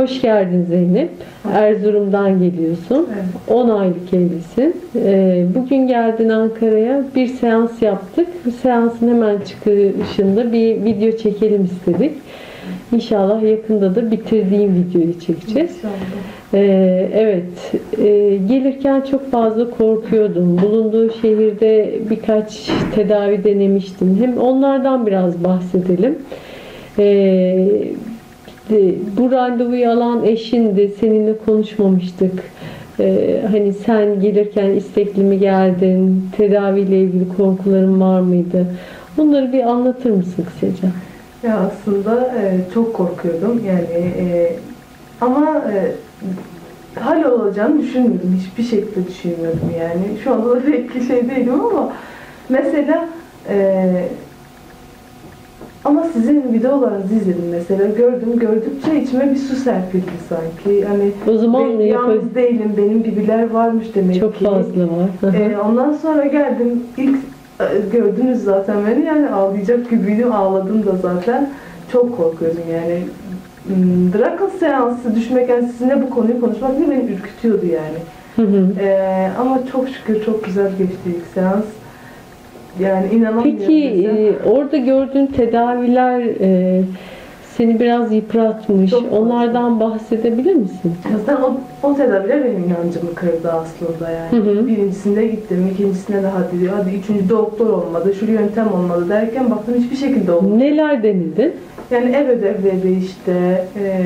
Hoş geldin Zeynep. Erzurum'dan geliyorsun. Evet. 10 aylık evlisin. Ee, Bugün geldin Ankara'ya. Bir seans yaptık. Bu seansın hemen çıkışında bir video çekelim istedik. İnşallah yakında da bitirdiğim videoyu çekeceğiz. İnşallah. Ee, evet, Ee, gelirken çok fazla korkuyordum. Bulunduğu şehirde birkaç tedavi denemiştim. Hem onlardan biraz bahsedelim. Ee, de- bu randevuyu alan eşindi. Seninle konuşmamıştık. Ee, hani sen gelirken istekli mi geldin? Tedaviyle ilgili korkuların var mıydı? Bunları bir anlatır mısın kısaca? Ya aslında e, çok korkuyordum yani e, ama e, hal olacağını düşünmüyordum. Hiçbir şekilde düşünmüyordum yani. Şu anda da pek şey değilim ama mesela e, ama sizin videolarınızı izledim mesela gördüm gördükçe içime bir su serpildi sanki. Hani O zaman ben yalnız değilim benim gibiler varmış demek Çok ki. fazla var. Ee, ondan sonra geldim. İlk e, gördünüz zaten beni yani ağlayacak gibiydim. Ağladım da zaten. Çok korkuyordum yani. Hmm, Drakıl seansı düşmek yani sizinle bu konuyu konuşmak bile beni ürkütüyordu yani. Hı hı. Ee, ama çok şükür çok güzel geçti ilk seans. Yani inanamıyorum. Peki e, orada gördüğün tedaviler e, seni biraz yıpratmış. Çok. Onlardan bahsedebilir misin? Zaten o, o tedaviler benim inancımı kırdı aslında yani. Hı hı. Birincisinde gittim, ikincisine de hadi diyor, hadi üçüncü doktor olmadı, şu yöntem olmadı derken baktım hiçbir şekilde olmadı. Neler denedin? Yani ev ödevleri işte, e,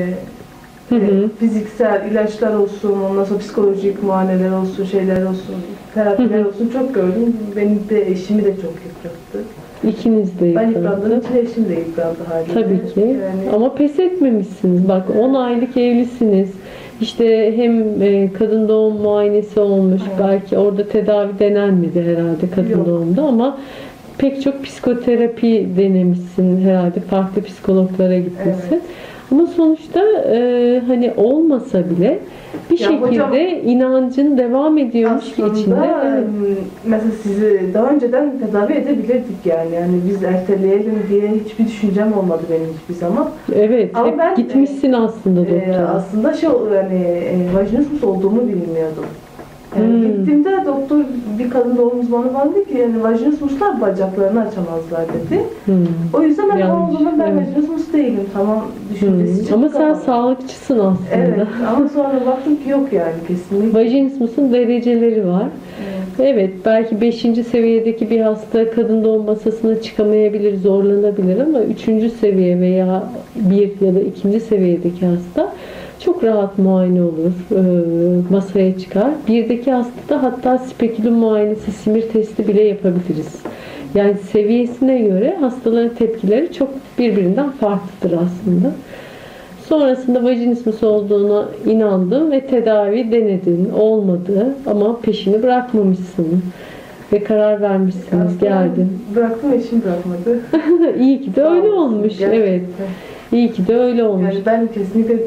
Hı hı. e, fiziksel ilaçlar olsun, ondan sonra psikolojik muayeneler olsun, şeyler olsun, terapiler Hı hı. olsun çok gördüm. Beni de eşimi de çok yıprattı. İkiniz de Ben yıprandığım için eşim de yıprandı haliyle. Tabii ki. Yani, Ama pes etmemişsiniz. Bak 10 aylık evlisiniz. İşte hem e, kadın doğum muayenesi olmuş. Evet. Belki orada tedavi denenmedi herhalde kadın Yok. doğumda ama pek çok psikoterapi denemişsin herhalde. Farklı psikologlara gitmişsin. Evet. Ama sonuçta e, hani olmasa bile bir Ya şekilde hocam, inancın devam ediyormuş ki aslında içinde. Evet. m, mesela sizi daha önceden tedavi edebilirdik yani. Yani biz erteleyelim diye hiçbir düşüncem olmadı benim hiçbir zaman. Evet, Ama hep ben, gitmişsin aslında Ee, doktora. aslında şey yani e, vajinismus olduğumu bilmiyordum. Yani Hmm. Gittiğimde doktor bir kadın doğum uzmanı bana dedi ki yani vajinismuslar bacaklarını açamazlar dedi. Hmm. O yüzden ben Yanlış, o zaman ben evet. vajinismus değilim tamam düşüncesi Hmm. Ama sen ama- sağlıkçısın aslında. Evet ama sonra baktım ki yok yani kesinlikle. Vajinismusun dereceleri var. Evet. Evet, belki 5. seviyedeki bir hasta kadın doğum masasına çıkamayabilir, zorlanabilir ama 3. seviye veya 1 ya da 2. seviyedeki hasta çok rahat muayene olur, e, masaya çıkar. Birdeki hastada hatta spekülüm muayenesi, simir testi bile yapabiliriz. Yani seviyesine göre hastaların tepkileri çok birbirinden farklıdır aslında. Sonrasında vajinismus olduğuna inandım ve tedavi denedin. Olmadı ama peşini bırakmamışsın. Ve karar vermişsiniz, Aslında geldin. Bıraktım eşim bırakmadı. İyi ki de öyle olmuş. gerçekten. Evet. İyi ki de öyle olmuş. Yani ben kesinlikle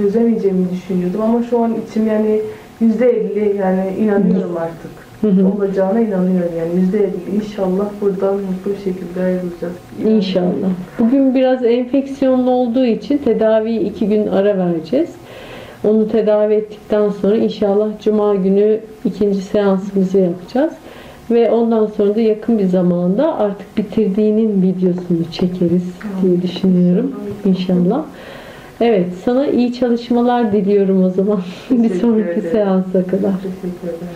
çözemeyeceğimi düşünüyordum ama şu an içim yani yüzde elli yani inanıyorum artık. Hı hı. Olacağına inanıyorum yani yüzde elli. İnşallah buradan mutlu bir şekilde ayrılacağız. İnşallah. Bugün biraz enfeksiyonlu olduğu için tedaviyi iki gün ara vereceğiz. Onu tedavi ettikten sonra inşallah Cuma günü ikinci seansımızı yapacağız. Ve ondan sonra da yakın bir zamanda artık bitirdiğinin videosunu çekeriz diye düşünüyorum. İnşallah. Evet, sana iyi çalışmalar diliyorum o zaman. bir sonraki seansa kadar. Teşekkür ederim.